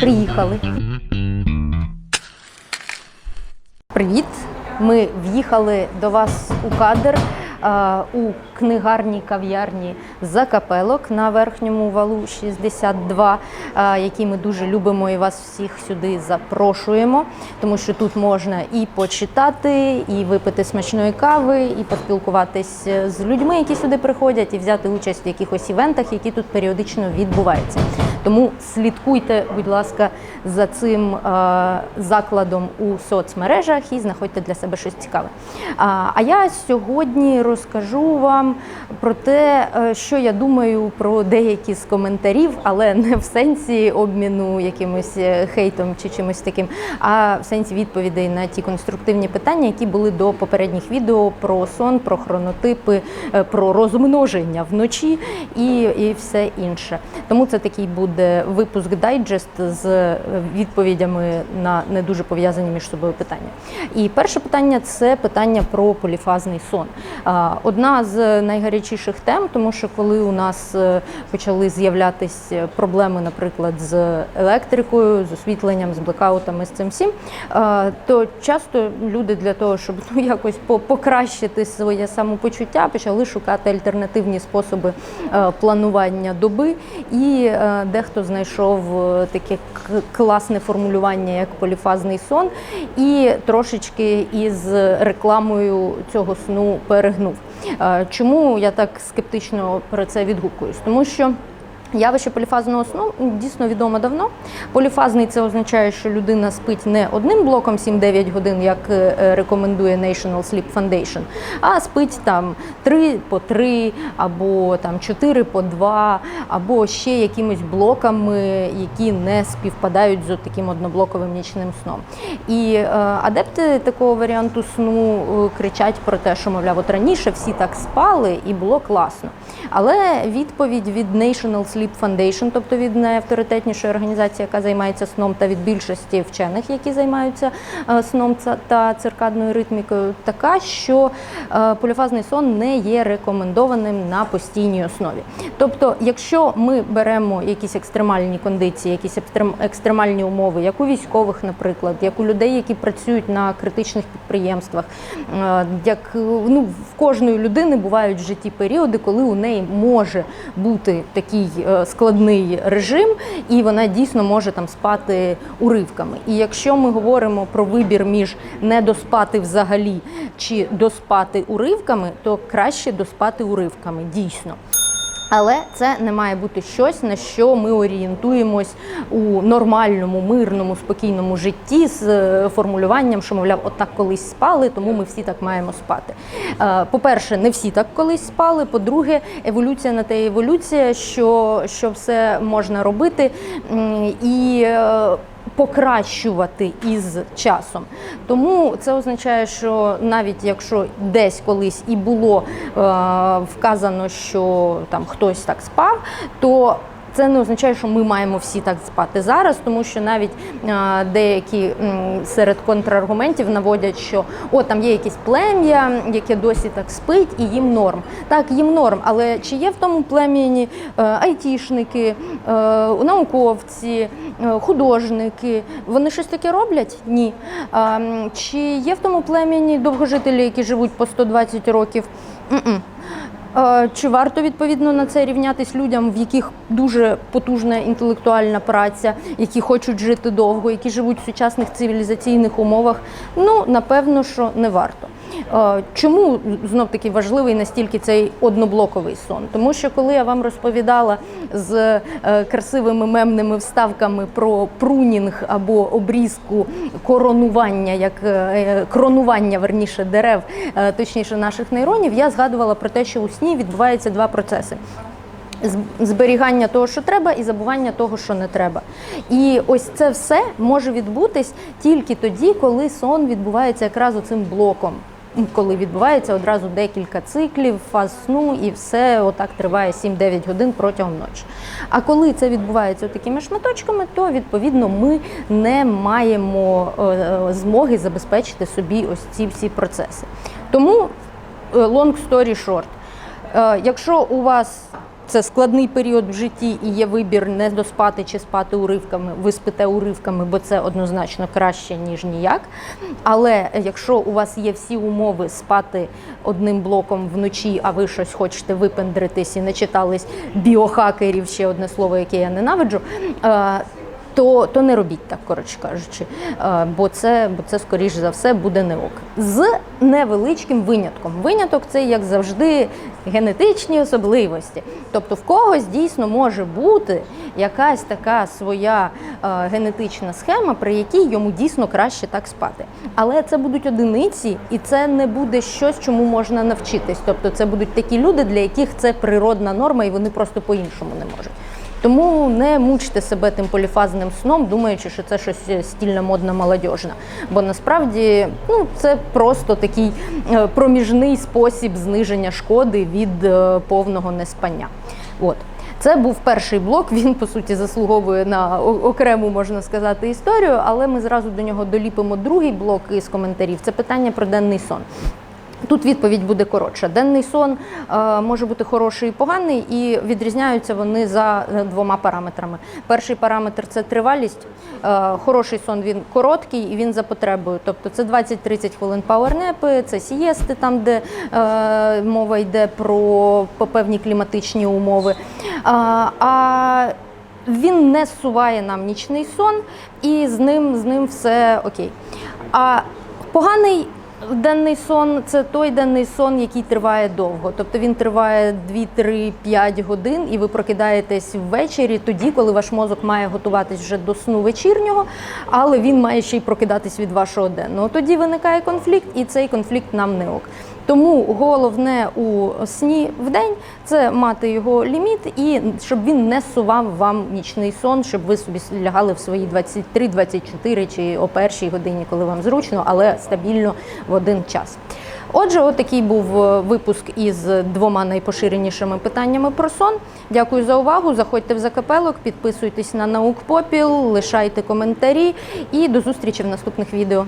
Приїхали. Привіт! Ми в'їхали до вас у кадр е, у книгарній кав'ярні Закапелок на верхньому валу 62, е, який ми дуже любимо і вас всіх сюди запрошуємо, тому що тут можна і почитати, і випити смачної кави, і поспілкуватись з людьми, які сюди приходять, і взяти участь в якихось івентах, які тут періодично відбуваються. Тому слідкуйте, будь ласка, за цим е, закладом у соцмережах і знаходьте для себе щось цікаве. А, а я сьогодні розкажу вам про те, е, що я думаю про деякі з коментарів, але не в сенсі обміну якимось е, хейтом чи чимось таким, а в сенсі відповідей на ті конструктивні питання, які були до попередніх відео про сон, про хронотипи, е, про розмноження вночі і, і все інше. Тому це такий буде випуск дайджест з відповідями на не дуже пов'язані між собою питання. І перше питання це питання про поліфазний сон. Одна з найгарячіших тем, тому що коли у нас е, почали з'являтись проблеми, наприклад, з електрикою, з освітленням, з блекаутами, з цим всім, е, то часто люди для того, щоб ну якось покращити своє самопочуття, почали шукати альтернативні способи е, планування доби. І е, дехто знайшов е, таке класне формулювання, як поліфазний сон, і трошечки із рекламою цього сну перегнув. Е, Чому я так скептично про це відгукуюсь? Тому що Явище поліфазного сну дійсно відомо давно. Поліфазний це означає, що людина спить не одним блоком 7-9 годин, як е, рекомендує National Sleep Foundation, а спить там 3 по 3, або там 4 по 2, або ще якимись блоками, які не співпадають з таким одноблоковим нічним сном. І е, адепти такого варіанту сну е, кричать про те, що мовляв, от раніше всі так спали і було класно. Але відповідь від National Sleep Foundation, тобто від найавторитетнішої організації, яка займається сном, та від більшості вчених, які займаються е, сном та циркадною ритмікою, така, що е, поліфазний сон не є рекомендованим на постійній основі. Тобто, якщо ми беремо якісь екстремальні кондиції, якісь екстрем- екстремальні умови, як у військових, наприклад, як у людей, які працюють на критичних підприємствах, е, як ну, в кожної людини бувають в житті періоди, коли у неї може бути такий складний режим, і вона дійсно може там спати уривками. І якщо ми говоримо про вибір між не доспати взагалі чи доспати уривками, то краще доспати уривками, дійсно. Але це не має бути щось, на що ми орієнтуємось у нормальному, мирному, спокійному житті з е, формулюванням, що мовляв, отак колись спали, тому ми всі так маємо спати. Е, По-перше, не всі так колись спали. По-друге, еволюція на те еволюція, що, що все можна робити. І е, покращувати із часом. Тому це означає, що навіть якщо десь колись і було е, вказано, що там хтось так спав, то це не означає, що ми маємо всі так спати зараз, тому що навіть е, деякі серед контраргументів наводять, що о, там є якесь плем'я, яке досі так спить, і їм норм. Так, їм норм, але чи є в тому плем'яні е, айтішники, е, науковці, художники? Вони щось таке роблять? Ні. Чи є в тому племені довгожителі, які живуть по 120 років? М-м. Е, Чи варто відповідно на це рівнятись людям, в яких дуже потужна інтелектуальна праця, які хочуть жити довго, які живуть в сучасних цивілізаційних умовах? Ну напевно, що не варто. Е, Чому знов таки важливий настільки цей одноблоковий сон? Тому що коли я вам розповідала з е, красивими мемними вставками про прунінг або обрізку коронування, як е, кронування верніше дерев, точніше наших нейронів, я згадувала про те, що у сні відбуваються два процеси. Зберігання того, що треба, і забування того, що не треба. І ось це все може відбутись тільки тоді, коли сон відбувається якраз оцим блоком. Коли відбувається одразу декілька циклів, фаз сну, і все отак триває 7-9 годин протягом ночі. А коли це відбувається такими шматочками, то відповідно ми не маємо е, е, змоги забезпечити собі ось ці всі процеси. Тому е, long story short, Якщо у вас це складний період в житті і є вибір не доспати чи спати уривками, ви спите уривками, бо це однозначно краще, ніж ніяк. Але якщо у вас є всі умови спати одним блоком вночі, а ви щось хочете випендритись і не читались біохакерів, ще одне слово, яке я ненавиджу. То, то не робіть так, коротше кажучи, Е, бо це, бо це скоріш за все буде не ок. З невеличким винятком. Виняток це, як завжди, генетичні особливості. Тобто в когось дійсно може бути якась така своя е, генетична схема, при якій йому дійсно краще так спати. Але це будуть одиниці, і це не буде щось, чому можна навчитись. Тобто, це будуть такі люди, для яких це природна норма, і вони просто по-іншому не можуть. Тому не мучте себе тим поліфазним сном, думаючи, що це щось стільно модно молодіжне. Бо насправді ну, це просто такий е, проміжний спосіб зниження шкоди від е, повного неспання. От. Це був перший блок. Він по суті заслуговує на окрему, можна сказати, історію, але ми зразу до нього доліпимо другий блок із коментарів. Це питання про денний сон. Тут відповідь буде коротша. Денний сон е, може бути хороший і поганий, і відрізняються вони за е, двома параметрами. Перший параметр це тривалість. Е, хороший сон він короткий і він за потребою. Тобто це 20-30 хвилин пауернепи, це сієсти, там де мова йде про певні кліматичні умови. А, він не зсуває нам нічний сон, і з ним, з ним все окей. А поганий денний сон це той денний сон, який триває довго. Тобто він триває 2-3-5 годин, і ви прокидаєтесь ввечері, тоді, коли ваш мозок має готуватись вже до сну вечірнього, але він має ще й прокидатись від вашого денного. Тоді виникає конфлікт, і цей конфлікт нам не ок. Тому головне у сні в день це мати його ліміт і щоб він не сував вам нічний сон, щоб ви собі лягали в свої 23-24 чи о першій годині, коли вам зручно, але стабільно в один час. Отже, отакий був е, випуск із двома найпоширенішими питаннями про сон. Дякую за увагу. Заходьте в закапелок, підписуйтесь на наук попіл, лишайте коментарі і до зустрічі в наступних відео.